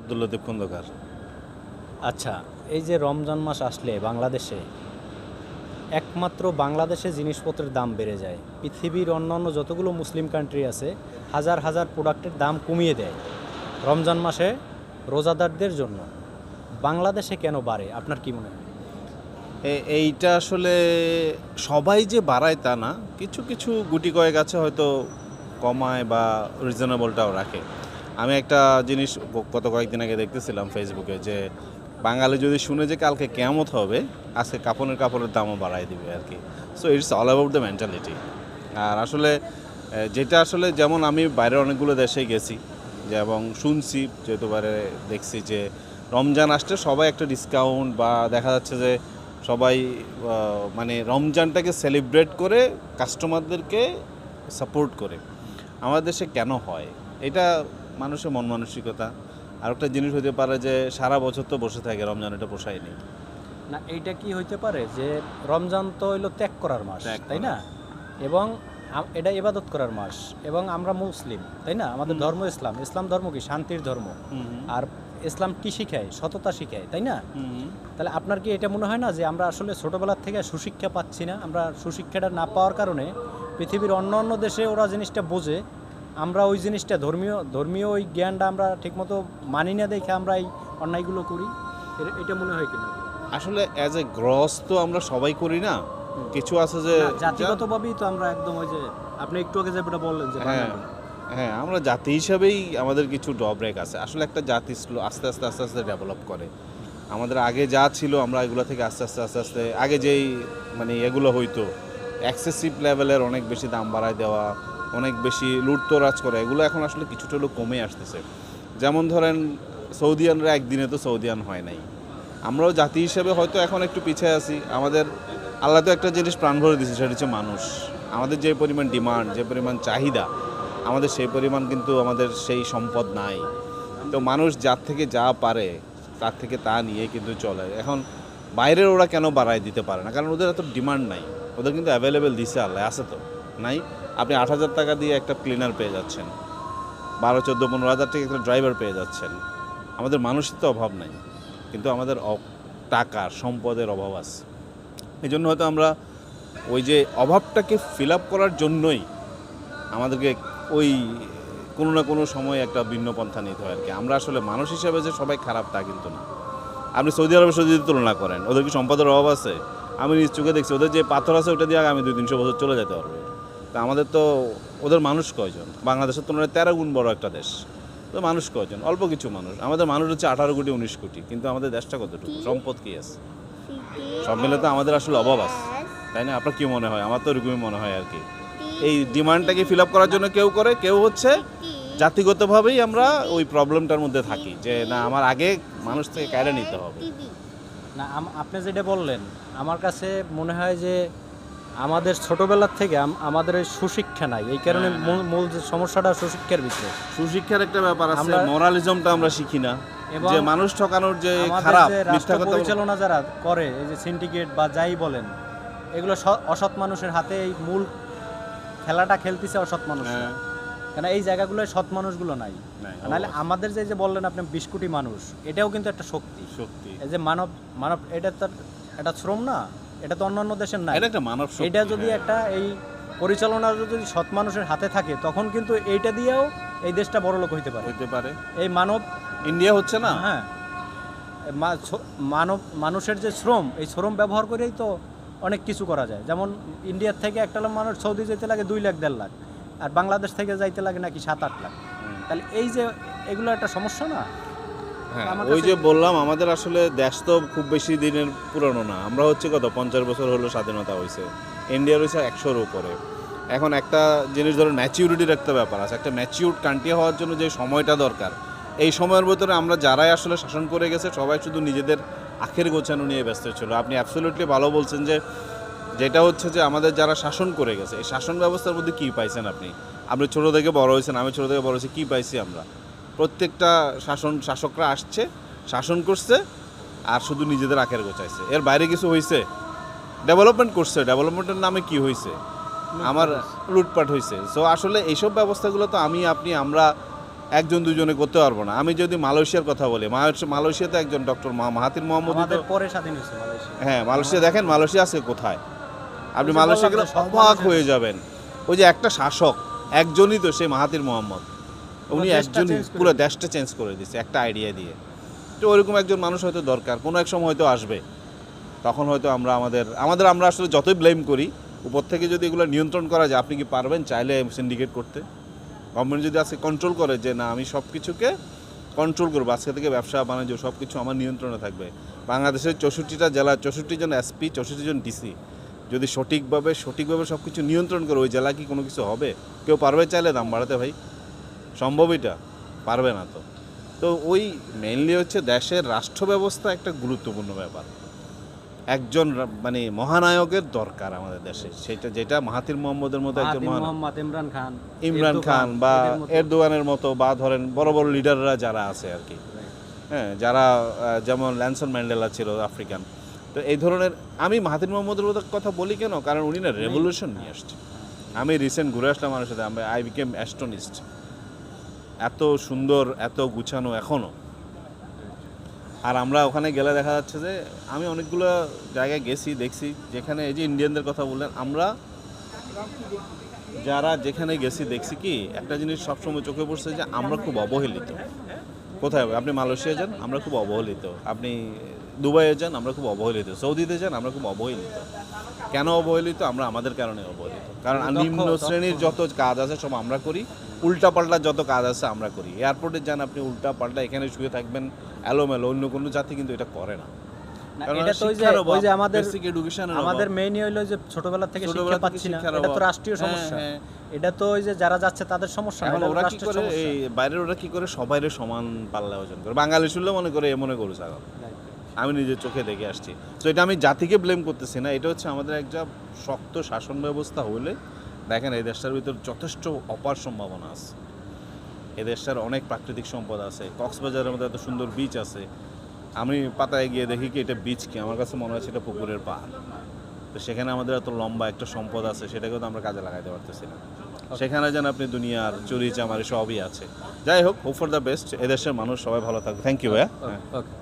আব্দুল লতিফ খন্দকার। আচ্ছা এই যে রমজান মাস আসলে বাংলাদেশে একমাত্র বাংলাদেশে জিনিসপত্রের দাম বেড়ে যায়। পৃথিবীর অন্যান্য যতগুলো মুসলিম কান্ট্রি আছে হাজার হাজার প্রোডাক্টের দাম কমিয়ে দেয়। রমজান মাসে রোজাদারদের জন্য। বাংলাদেশে কেন বাড়ে? আপনার কি মনে হয়? এইটা আসলে সবাই যে বাড়ায় তা না। কিছু কিছু গুটি কয়েক আছে হয়তো কমায় বা রিজনেবলটাও রাখে। আমি একটা জিনিস গত কয়েকদিন আগে দেখতেছিলাম ফেসবুকে যে বাঙালি যদি শুনে যে কালকে কেমত হবে, আজকে কাপড়ের কাপড়ের দামও বাড়ায় দিবে আর কি। So it's all about the mentality আর আসলে যেটা আসলে যেমন আমি বাইরের অনেকগুলো দেশে গেছি, যে এবং শুনছি, যেহেতু বাইরে দেখছি যে রমজান আসলে সবাই একটা ডিসকাউন্ট বা দেখা যাচ্ছে যে সবাই মানে রমজানটাকে সেলিব্রেট করে কাস্টমারদেরকে সাপোর্ট করে। আমাদের দেশে কেন হয়? এটা মানুষের মন মানসিকতা। আর একটা জিনিস হতে পারে যে সারা বছর তো বসে থাকে রমজান এটা পোষায়নি। না এইটা কি হইতে পারে যে রমজান তো হইল ত্যাগ করার মাস তাই না? এবং এটা ইবাদত করার মাস এবং আমরা মুসলিম তাই না? আমাদের ধর্ম ইসলাম। ইসলাম ধর্ম কি? শান্তির ধর্ম। আর ইসলাম কি শিখায়? সততা শিখায় তাই না? তাহলে আপনার কি এটা মনে হয় না যে আমরা আসলে ছোটোবেলার থেকে সুশিক্ষা পাচ্ছি না? আমরা সুশিক্ষাটা না পাওয়ার কারণে পৃথিবীর অন্য অন্য দেশে ওরা জিনিসটা বোঝে আমরা ওই জিনিসটা ধর্মীয় ধর্মীয় ওই জ্ঞানটা আমরা ঠিকমতো মানি না দেখে আমরা এই অন্যায়গুলো করি। এটা মনে হয় কিনা? আসলে অ্যাজ এ গ্রস তো আমরা সবাই করি না। কিছু আছে যে জাতিগতভাবেই তো আমরা একদম ওই যে আপনি একটু আগে যেটা বললেন যে হ্যাঁ হ্যাঁ আমরা জাতি হিসাবেই আমাদের কিছু ড্রব্রেক আছে। আসলে একটা জাতি আস্তে আস্তে আস্তে আস্তে ডেভেলপ করে। আমাদের আগে যা ছিল আমরা এগুলো থেকে আস্তে আস্তে আস্তে আস্তে আগে যেই মানে এগুলো হইতো এক্সেসিভ লেভেলের অনেক বেশি দাম বাড়ায় দেওয়া অনেক বেশি লুটতরাজ করে। এগুলো এখন আসলে কিছুটা হলেও কমে আসতেছে। যেমন ধরেন, সৌদিয়ানরা একদিনে তো সৌদিয়ান হয় নাই। আমরাও জাতি হিসেবে হয়তো এখন একটু পিছিয়ে আছি। আমাদের আল্লাহ তো একটা জিনিস প্রাণ ভরে দিচ্ছে সেটা হচ্ছে মানুষ। আমাদের যে পরিমাণ ডিমান্ড, যে পরিমাণ চাহিদা, আমাদের সেই পরিমাণ কিন্তু আমাদের সেই সম্পদ নাই। তো মানুষ যার থেকে যা পারে, তার থেকে তা নিয়ে কিন্তু চলে। এখন বাইরের ওরা কেন বাড়ায় দিতে পারে না? কারণ ওদের এত ডিমান্ড নাই। ওদের কিন্তু অ্যাভেলেবেল দিছে আল্লাহ, আছে তো। নাই। আপনি আট হাজার টাকা দিয়ে একটা ক্লিনার পেয়ে যাচ্ছেন। বারো, চোদ্দ, পনেরো হাজার টাকা একটা ড্রাইভার পেয়ে যাচ্ছেন। আমাদের মানুষের তো অভাব নাই, কিন্তু আমাদের টাকার, সম্পদের অভাব আছে। এই জন্য হয়তো আমরা ওই যে অভাবটাকে ফিল আপ করার জন্যই আমাদেরকে ওই কোনো না কোনো সময় একটা ভিন্ন পন্থা নিতে হয় আর কি। আমরা আসলে মানুষ হিসাবে যে সবাই খারাপ তা কিন্তু না। আপনি সৌদি আরবের সাথে যদি তুলনা করেন, ওদের কি সম্পদের অভাব আছে? আমি নিজ চোখে দেখছি, ওদের যে পাথর আছে ওটা দিয়ে আমি দুই, তিনশো বছর চলে যেতে পারবে। তা আমাদের তো ওদের মানুষ কয়জন? বাংলাদেশের তুলনায় তেরো গুণ বড় একটা দেশ। তো মানুষ কয়জন? অল্প কিছু মানুষ। আমাদের মানুষ হচ্ছে আঠারো কোটি উনিশ কোটি। কিন্তু আমাদের দেশটা কতটুকু? সম্পদ কি আছে? সব মিলে তো আমাদের আসলে অভাব আছে। তাই না? আপনার কী মনে হয়? আমার তো এরকমই মনে হয় আর কি। এই ডিমান্ডটাকে ফিল আপ করার জন্য কেউ করে কেউ হচ্ছে জাতিগতভাবেই আমরা ওই প্রবলেমটার মধ্যে থাকি যে না আমার আগে মানুষ থেকে কেড়ে নিতে হবে। না আম- আপনি যেটা বললেন আমার কাছে মনে হয় যে আমাদের ছোটবেলার থেকে আমাদের ওই সুশিক্ষা নাই। এই কারণে হ্যাঁ, মূল- মূল যে সমস্যাটা সুশিক্ষার ভিতরে। সুশিক্ষার একটা ব্যাপার আছে মোরালিজমটা আমরা শিখি না। যে মানুষ ঠকানোর যে খারাপ মিথ্যা কথা পরিচালনা যারা করে এই যে সিন্ডিকেট বা যাই বলেন এগুলো অসৎ মানুষের হাতে এই মূল খেলাটা খেলতেছে অসৎ মানুষ হ্যাঁ, কেন এই জায়গাগুলোয় সৎ মানুষগুলো নাই। নাহলে আমাদের যে যে বললেন আপনি বিশ কোটি মানুষ এটাও কিন্তু একটা শক্তি। শক্তি। এই যে মানব মানব এটা তো এটা শ্রম না। এটা তো অন্যান্য দেশের নাই। এটা একটা মানব এটা যদি। একটা এই পরিচালনা যদি সৎ মানুষের হাতে থাকে তখন কিন্তু এইটা দিয়েও এই দেশটা বড় লোক হইতে পারে। হইতে পারে। এই মানব ইন্ডিয়া হচ্ছে না? হ্যাঁ। মানব মানুষের যে শ্রম এই শ্রম ব্যবহার করেই তো অনেক কিছু করা যায়। যেমন ইন্ডিয়ার থেকে একটা মানুষ সৌদি যেতে লাগে দুই লাখ দেড় লাখ। আর বাংলাদেশ থেকে যাইতে লাগে নাকি সাত আট লাখ। তাহলে এই যে এগুলো একটা সমস্যা না? হ্যাঁ, ওই যে বললাম আমাদের আসলে দেশ তো খুব বেশি দিনের পুরনো না। আমরা হচ্ছে কত পঞ্চাশ বছর হলো স্বাধীনতা হয়েছে ইন্ডিয়ার হয়েছে একশোর উপরে। এখন একটা জিনিস ধরো ম্যাচিউরিটির একটা ব্যাপার আছে। একটা ম্যাচিউর কান্ট্রি হওয়ার জন্য যে সময়টা দরকার এই সময়ের ভেতরে আমরা যারাই আসলে শাসন করে গেছে সবাই শুধু নিজেদের আখের গোছানো নিয়ে ব্যস্ত ছিল। আপনি অ্যাবসলিউটলি ভালো বলছেন যে যেটা হচ্ছে যে আমাদের যারা শাসন করে গেছে এই শাসন ব্যবস্থার মধ্যে কী পাইছেন আপনি? আপনি ছোটো থেকে বড় হয়েছেন আমি ছোটো থেকে বড় হয়েছি কী পাইছি আমরা? প্রত্যেকটা শাসন শাসকরা আসছে শাসন করছে আর শুধু নিজেদের আখের গোছাইছে। এর বাইরে কিছু হয়েছে ডেভেলপমেন্ট করছে। ডেভেলপমেন্টের নামে কি হয়েছে আমার লুটপাট হয়েছে সো আসলে এইসব ব্যবস্থাগুলো তো আমি আপনি আমরা একজন দুজনে করতে পারব না। আমি যদি মালয়েশিয়ার কথা বলি মালয়েশিয়া মালয়েশিয়াতে একজন ডক্টর মাহাতির মোহাম্মদ পরে স্বাধীন হয়েছে হ্যাঁ মালয়েশিয়া দেখেন মালয়েশিয়া আছে কোথায়? আপনি মালয়েশিয়া অবাক হয়ে যাবেন। ওই যে একটা শাসক একজনই তো সেই মাহাতির মোহাম্মদ। উনি করে পুরো দেশটা চেঞ্জ করে দিচ্ছে একটা আইডিয়া দিয়ে। তো ওরকম একজন মানুষ হয়তো দরকার। কোনো এক সময় হয়তো আসবে। তখন হয়তো আমরা আমাদের আমাদের আমরা আসলে যতই ব্লেম করি উপর থেকে যদি এগুলো নিয়ন্ত্রণ করা যায় আপনি কি পারবেন চাইলে সিন্ডিকেট করতে? গভর্নমেন্ট যদি আজকে কন্ট্রোল করে যে না আমি সব কিছুকে কন্ট্রোল করব আজকে থেকে ব্যবসা বাণিজ্য সব কিছু আমার নিয়ন্ত্রণে থাকবে। বাংলাদেশের চৌষট্টিটা জেলা চৌষট্টি জন এসপি চৌষট্টি জন ডিসি যদি সঠিকভাবে সঠিকভাবে সব কিছু নিয়ন্ত্রণ করে ওই জেলা কি কোনো কিছু হবে? কেউ পারবে চাইলে দাম বাড়াতে ভাই। সম্ভব এটা? পারবে না তো। তো ওই মেইনলি হচ্ছে দেশের রাষ্ট্র ব্যবস্থা একটা গুরুত্বপূর্ণ ব্যাপার। একজন মানে মহানায়কের দরকার আমাদের দেশে। সেটা যেটা মাহাতির মোহাম্মদের মতো একজন ইমরান খান ইমরান খান বা এরদোয়ানের মতো। বা ধরেন বড় বড় লিডাররা যারা আছে আর কি। হ্যাঁ যারা যেমন ল্যানসন ম্যান্ডেলা ছিল আফ্রিকান। তো এই ধরনের আমি মাহাতির মোহাম্মদের কথা বলি কেন? কারণ উনি না রেভলিউশন নিয়ে আসছে। আমি রিসেন্ট ঘুরে আসলাম আমার সাথে আই বিকেম অ্যাস্টনিস্ট এত সুন্দর, এত গুছানো এখনও আর আমরা ওখানে গেলে দেখা যাচ্ছে যে আমি অনেকগুলো জায়গায় গেছি, দেখছি, যেখানে এই যে ইন্ডিয়ানদের কথা বললেন, আমরা যারা যেখানে গেছি, দেখছি কি, একটা জিনিস সবসময় চোখে পড়ছে যে আমরা খুব অবহেলিত। কোথায়? আপনি মালয়েশিয়া যান, আমরা খুব অবহেলিত। আপনি দুবাইয়ে যান আমরা খুব অবহেলিত। সৌদিতে যান আমরা খুব অবহেলিত। কেন অবহেলিত? আমরা আমাদের কারণে অবহেলিত। কারণ নিম্ন শ্রেণির যত কাজ আছে সব আমরা করি। উল্টা পাল্টা যত কাজ আছে আমরা করি। এয়ারপোর্টে যান আপনি উল্টা পাল্টা এখানে শুয়ে থাকবেন এলোমেলো অন্য কোনো জাতি কিন্তু এটা করে না। না, কারণ এটা তো ওই যে শিক্ষার ওই যে অভাব, আমাদের basic education এর আমাদের অভাব। মেইনই হইল যে ছোটবেলা থেকে ছোটবেলা শিক্ষা পাচ্ছি না। এটা তো রাষ্ট্রীয় সমস্যা। এটা তো ওই যে যারা যাচ্ছে তাদের সমস্যা এখন ওরা কি করে এই বাইরের ওরা কি করে? সবাইরে সমান পাল্লা ওজন করে। বাঙালি শুনলে মনে করে এ মনে করু ছাগল। আমি নিজের চোখে দেখে আসছি। তো এটা আমি জাতিকে ব্লেম করতেছি না, এটা হচ্ছে আমাদের একটা শক্ত শাসন ব্যবস্থা হলে দেখেন এই দেশটার ভিতর যথেষ্ট অপার সম্ভাবনা আছে। এই দেশটার অনেক প্রাকৃতিক সম্পদ আছে, কক্সবাজারের মধ্যে এত সুন্দর বিচ আছে। আমি পাতায় গিয়ে দেখি কি এটা বিচ কি? আমার কাছে মনে হচ্ছে এটা পুকুরের পাহাড়। তো সেখানে আমাদের এত লম্বা একটা সম্পদ আছে, সেটাকেও তো আমরা কাজে লাগাইতে পারতেছি না। সেখানে যেন আপনি দুনিয়ার চুরি চামারি সবই আছে। যাই হোক হোপ ফর দ্য বেস্ট এদেশের মানুষ সবাই ভালো থাকবে। Thank you okay